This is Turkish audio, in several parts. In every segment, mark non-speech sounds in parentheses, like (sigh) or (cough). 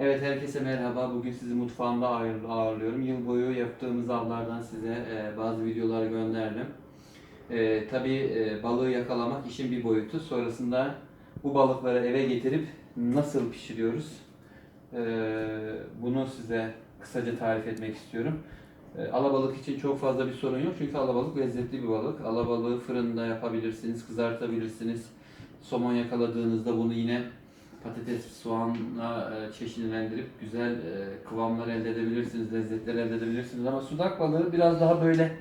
Evet herkese merhaba. Bugün sizi mutfağımda ağır- ağırlıyorum. Yıl boyu yaptığımız avlardan size e, bazı videolar gönderdim. E, tabii e, balığı yakalamak işin bir boyutu. Sonrasında bu balıkları eve getirip nasıl pişiriyoruz? E, bunu size kısaca tarif etmek istiyorum. E, alabalık için çok fazla bir sorun yok çünkü alabalık lezzetli bir balık. Alabalığı fırında yapabilirsiniz, kızartabilirsiniz. Somon yakaladığınızda bunu yine patates, soğanla e, çeşitlendirip güzel e, kıvamlar elde edebilirsiniz, lezzetler elde edebilirsiniz. Ama sudak balığı biraz daha böyle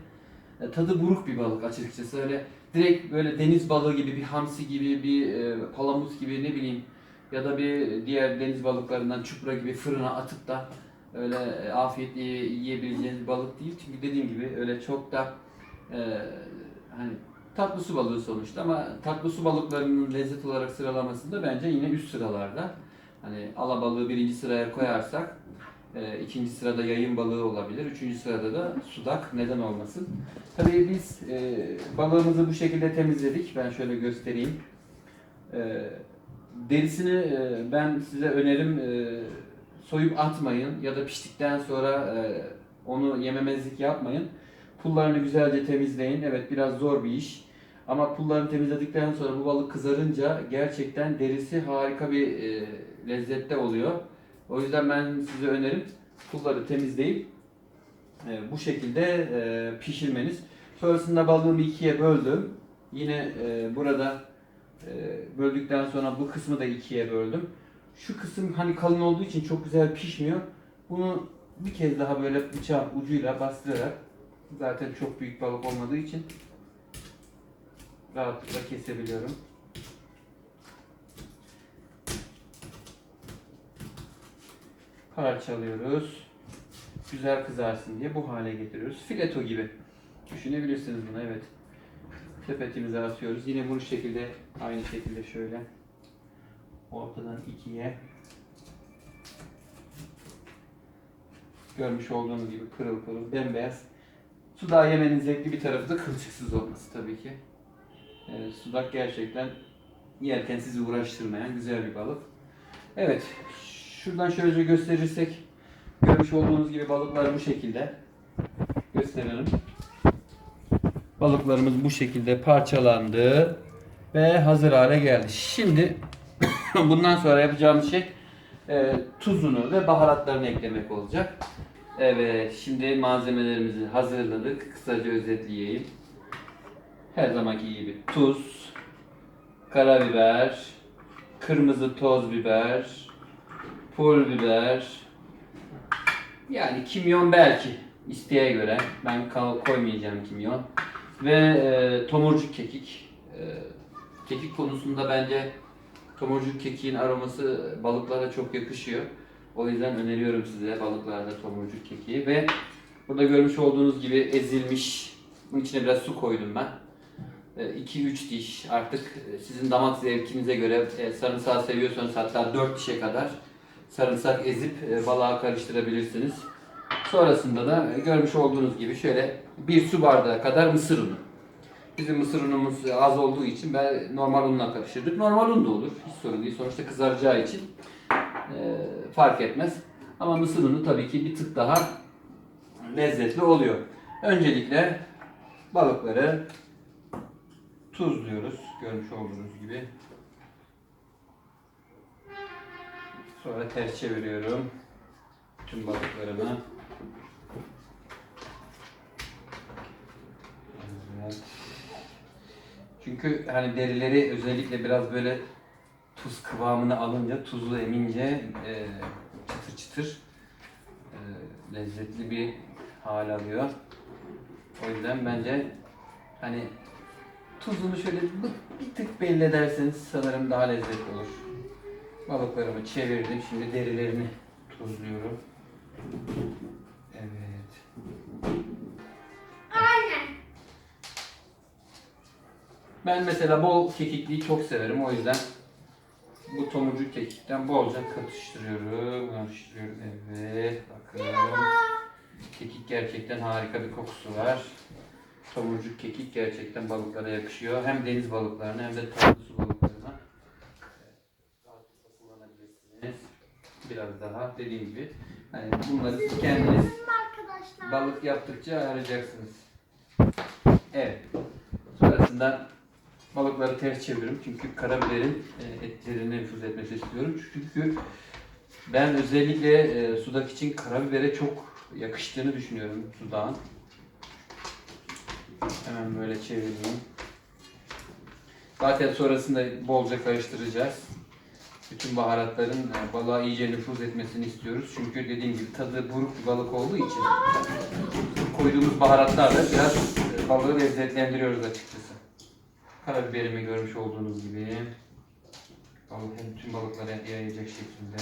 e, tadı buruk bir balık açıkçası. Öyle direkt böyle deniz balığı gibi, bir hamsi gibi, bir palamut gibi ne bileyim ya da bir diğer deniz balıklarından çupra gibi fırına atıp da öyle e, afiyetle yiyebileceğiniz balık değil. Çünkü dediğim gibi öyle çok da hani tatlı su balığı sonuçta ama tatlı su balıklarının lezzet olarak sıralamasında bence yine üst sıralarda. Hani alabalığı birinci sıraya koyarsak e, ikinci sırada yayın balığı olabilir. Üçüncü sırada da sudak neden olmasın. Tabii biz e, balığımızı bu şekilde temizledik. Ben şöyle göstereyim. E, derisini e, ben size önerim e, soyup atmayın ya da piştikten sonra e, onu yememezlik yapmayın. Pullarını güzelce temizleyin. Evet biraz zor bir iş. Ama pullarını temizledikten sonra bu balık kızarınca gerçekten derisi harika bir e, lezzette oluyor. O yüzden ben size önerim pulları temizleyip e, bu şekilde e, pişirmeniz. Sonrasında balığımı ikiye böldüm. Yine e, burada e, böldükten sonra bu kısmı da ikiye böldüm. Şu kısım hani kalın olduğu için çok güzel pişmiyor. Bunu bir kez daha böyle bıçağın ucuyla bastırarak zaten çok büyük balık olmadığı için rahatlıkla kesebiliyorum. Parçalıyoruz. Güzel kızarsın diye bu hale getiriyoruz. Fileto gibi. Düşünebilirsiniz bunu evet. Sepetimize atıyoruz. Yine bu şekilde aynı şekilde şöyle ortadan ikiye görmüş olduğunuz gibi pırıl pırıl bembeyaz. Sudağı yemenin zevkli bir tarafı da kılçıksız olması tabii ki. Evet, sudak gerçekten yerken sizi uğraştırmayan güzel bir balık. Evet, şuradan şöylece gösterirsek görmüş olduğunuz gibi balıklar bu şekilde. Gösterelim. Balıklarımız bu şekilde parçalandı ve hazır hale geldi. Şimdi (coughs) bundan sonra yapacağımız şey e, tuzunu ve baharatlarını eklemek olacak. Evet, şimdi malzemelerimizi hazırladık. Kısaca özetleyeyim. Her zamanki gibi tuz, karabiber, kırmızı toz biber, pul biber, yani kimyon belki isteğe göre. Ben koymayacağım kimyon. Ve e, tomurcuk kekik. E, kekik konusunda bence tomurcuk kekiğin aroması balıklara çok yakışıyor. O yüzden öneriyorum size balıklarda tomurcuk kekiği ve burada görmüş olduğunuz gibi ezilmiş. Bunun içine biraz su koydum ben. 2-3 diş artık e, sizin damak zevkinize göre e, sarımsağı seviyorsanız hatta 4 dişe kadar sarımsak ezip e, balığa karıştırabilirsiniz. Sonrasında da görmüş olduğunuz gibi şöyle bir su bardağı kadar mısır unu. Bizim mısır unumuz az olduğu için ben normal unla karıştırdık. Normal un da olur. Hiç sorun değil. Sonuçta kızaracağı için fark etmez. Ama mısır unu tabii ki bir tık daha lezzetli oluyor. Öncelikle balıkları tuzluyoruz. Görmüş olduğunuz gibi. Sonra ters çeviriyorum. Tüm balıklarımı. Evet. Çünkü hani derileri özellikle biraz böyle tuz kıvamını alınca, tuzu emince e, çıtır çıtır e, lezzetli bir hal alıyor. O yüzden bence hani tuzunu şöyle bir, tık belli ederseniz sanırım daha lezzetli olur. Balıklarımı çevirdim. Şimdi derilerini tuzluyorum. Evet. Ben mesela bol kekikliyi çok severim. O yüzden bu tomurcuk kekikten bolca katıştırıyorum. Karıştırıyorum. Evet. Bakın. Kekik gerçekten harika bir kokusu var. Tomurcuk kekik gerçekten balıklara yakışıyor. Hem deniz balıklarına hem de tatlı su balıklarına. Rahatlıkla kullanabilirsiniz. biraz daha dediğim gibi. Hani bunları siz kendiniz balık yaptıkça arayacaksınız. Evet. Sonrasında balıkları ters çeviriyorum çünkü karabiberin e, etlerine nüfuz etmesi istiyorum. Çünkü ben özellikle e, sudak için karabibere çok yakıştığını düşünüyorum sudağın. Hemen böyle çevireyim. Zaten sonrasında bolca karıştıracağız. Bütün baharatların e, balığa iyice nüfuz etmesini istiyoruz. Çünkü dediğim gibi tadı buruk bir balık olduğu için koyduğumuz baharatlarla biraz e, balığı lezzetlendiriyoruz açıkçası. Karabiberimi görmüş olduğunuz gibi balık hem bütün balıklara yayacak şekilde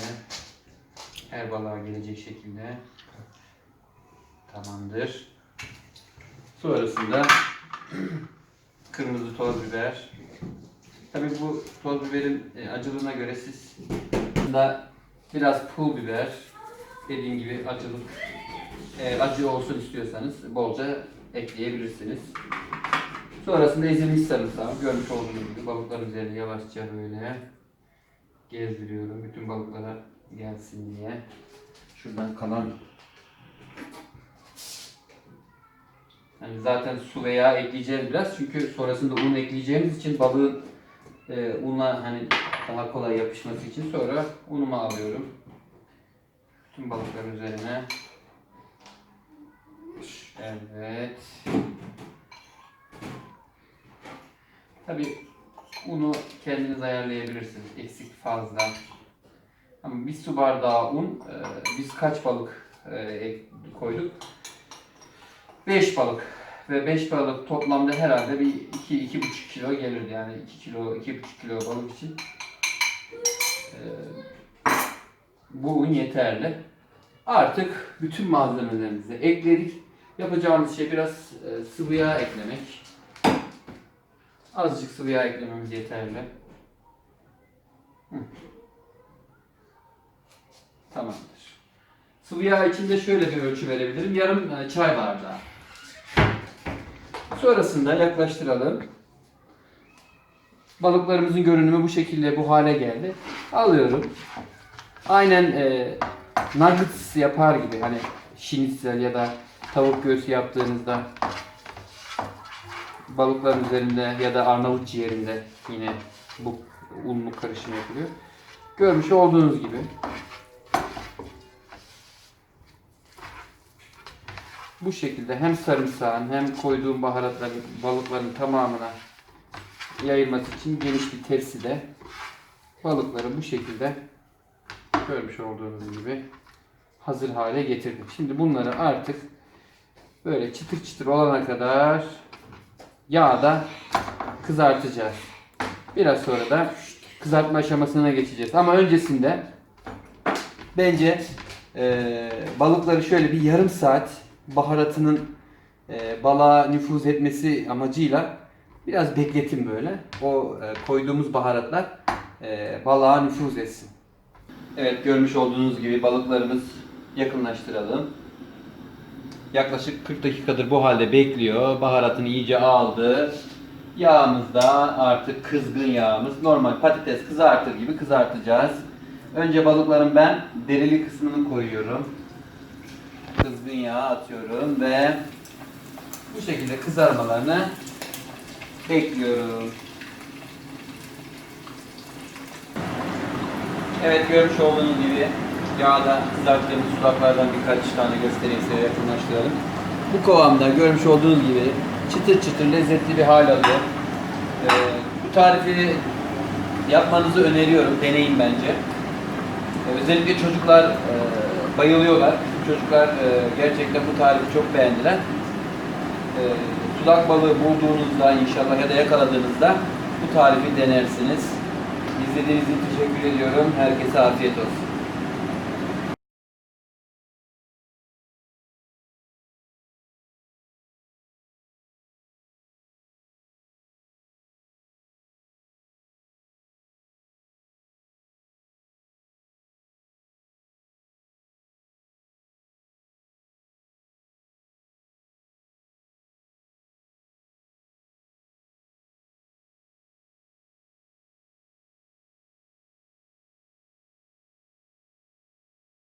her balığa gelecek şekilde tamamdır. Sonrasında (clears throat) kırmızı toz biber. Tabii bu toz biberin e, acılığına göre siz da biraz pul biber dediğim gibi acılık acı olsun istiyorsanız bolca ekleyebilirsiniz. Sonrasında ezilmiş sarımsağı görmüş olduğunuz gibi balıkların üzerine yavaşça böyle gezdiriyorum. Bütün balıklara gelsin diye. Şuradan kalan yani zaten su ve yağ ekleyeceğiz biraz çünkü sonrasında un ekleyeceğimiz için balığın e, unla hani daha kolay yapışması için sonra unumu alıyorum. Tüm balıkların üzerine. Evet. Tabi unu kendiniz ayarlayabilirsiniz. Eksik fazla. Ama bir su bardağı un, e, biz kaç balık e, koyduk? 5 balık. Ve 5 balık toplamda herhalde bir 2-2,5 kilo gelirdi. Yani 2 kilo, 2,5 kilo balık için. e, bu un yeterli. Artık bütün malzemelerimizi ekledik. Yapacağımız şey biraz e, sıvı yağ eklemek. Azıcık sıvı yağ eklememiz yeterli. Tamamdır. Sıvı yağ için de şöyle bir ölçü verebilirim. Yarım e, çay bardağı. Sonrasında yaklaştıralım. Balıklarımızın görünümü bu şekilde bu hale geldi. Alıyorum. Aynen e, nuggets yapar gibi hani şinitzel ya da tavuk göğsü yaptığınızda balıkların üzerinde ya da Arnavut ciğerinde yine bu unlu karışım yapılıyor. Görmüş olduğunuz gibi bu şekilde hem sarımsağın hem koyduğum baharatların balıkların tamamına yayılması için geniş bir tepside balıkları bu şekilde görmüş olduğunuz gibi hazır hale getirdim. Şimdi bunları artık böyle çıtır çıtır olana kadar yağda kızartacağız. Biraz sonra da kızartma aşamasına geçeceğiz. Ama öncesinde bence e, balıkları şöyle bir yarım saat baharatının e, balığa nüfuz etmesi amacıyla biraz bekletin böyle. O e, koyduğumuz baharatlar e, balığa nüfuz etsin. Evet görmüş olduğunuz gibi balıklarımız yakınlaştıralım. Yaklaşık 40 dakikadır bu halde bekliyor. Baharatını iyice aldı. Yağımız da artık kızgın yağımız. Normal patates kızartır gibi kızartacağız. Önce balıkların ben derili kısmını koyuyorum. Kızgın yağ atıyorum ve bu şekilde kızarmalarını bekliyorum. Evet görmüş olduğunuz gibi yağda kızarttığımız sulaklardan birkaç tane göstereyim size yakınlaştıralım. Bu kıvamda görmüş olduğunuz gibi çıtır çıtır lezzetli bir hal alıyor. Ee, bu tarifi yapmanızı öneriyorum. Deneyin bence. Ee, özellikle çocuklar e, bayılıyorlar. Çocuklar e, gerçekten bu tarifi çok beğendiler. Ee, sulak balığı bulduğunuzda inşallah ya da yakaladığınızda bu tarifi denersiniz. İzlediğiniz için teşekkür ediyorum. Herkese afiyet olsun.